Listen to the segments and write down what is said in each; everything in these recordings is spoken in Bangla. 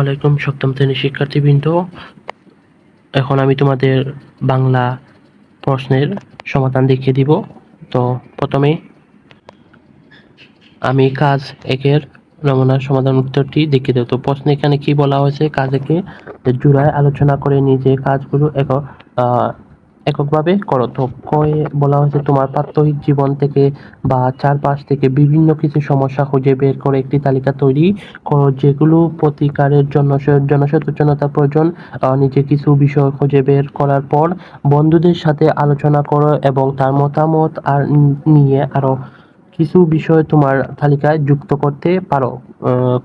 আলাইকুম, সপ্তম শ্রেণির শিক্ষার্থীবৃন্দ। এখন আমি তোমাদের বাংলা প্রশ্নের সমাধান দেখিয়ে দিব। তো প্রথমে আমি কাজ একের নমুনার সমাধান উত্তরটি দেখিয়ে দেব। তো প্রশ্নে এখানে কি বলা হয়েছে? কাজ একে জুড়ায় আলোচনা করে নিজে কাজগুলো এক এককভাবে করো। তো কয়ে বলা হয়েছে, তোমার প্রাত্যহিক জীবন থেকে বা চারপাশ থেকে বিভিন্ন কিছু সমস্যা খুঁজে বের করে একটি তালিকা তৈরি করো, যেগুলো প্রতিকারের জন্য জনসচেতনতা প্রয়োজন। নিজে কিছু বিষয় খুঁজে বের করার পর বন্ধুদের সাথে আলোচনা করো এবং তার মতামত আর নিয়ে আরও কিছু বিষয় তোমার তালিকায় যুক্ত করতে পারো।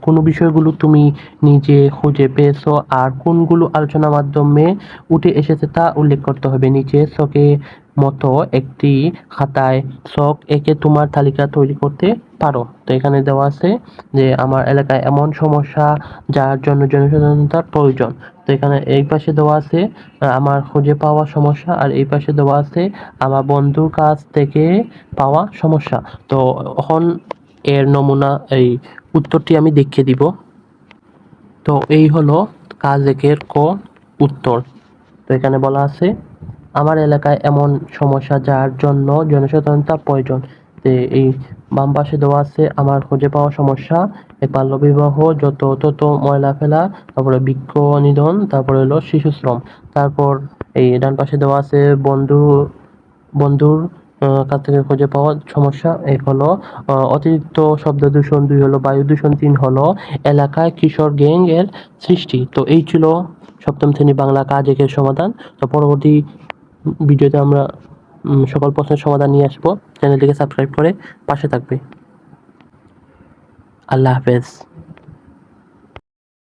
কোন বিষয়গুলো তুমি নিজে খুঁজে পেয়েছ আর কোনগুলো আলোচনার মাধ্যমে উঠে এসেছে তা উল্লেখ করতে হবে। নিচে শখে মতো একটি খাতায় শখ একে তোমার তালিকা তৈরি করতে পারো। তো এখানে দেওয়া আছে যে, আমার এলাকায় এমন সমস্যা যার জন্য জনসচেতনতার প্রয়োজন। তো এখানে এই পাশে দেওয়া আছে আমার খুঁজে পাওয়া সমস্যা, আর এই পাশে দেওয়া আছে আমার বন্ধুর কাছ থেকে পাওয়া সমস্যা। তো এখন এর নমুনা, এই উত্তরটি আমি দেখিয়ে দিব। তো এই হলো কাজ একের ক উত্তর। তো এখানে বলা আছে, আমার এলাকায় এমন সমস্যা যার জন্য জনসচেতনতা প্রয়োজন। এই বাম পাশে দেওয়া আছে, আমার খুঁজে পাওয়া সমস্যা, এই বাল্যবিবাহ যত তত ময়লা ফেলা, তারপরে বৃক্ষ নিধন, তারপরে হলো শিশু শ্রম। তারপর এই ডান পাশে দেওয়া আছে, বন্ধু, বন্ধুর কাছ থেকে খুঁজে পাওয়া সমস্যা, এক হলো অতিরিক্ত শব্দ দূষণ, দুই হলো, বায়ু দূষণ, তিন হলো, এলাকায় কিশোর গ্যাং এর সৃষ্টি। তো এই ছিল সপ্তম শ্রেণি বাংলা কাজ একের সমাধান। তো পরবর্তী ভিডিওতে আমরা সকল প্রশ্নের সমাধান নিয়ে আসব। চ্যানেলটিকে সাবস্ক্রাইব করে পাশে থাকবে। আল্লাহ হাফেজ।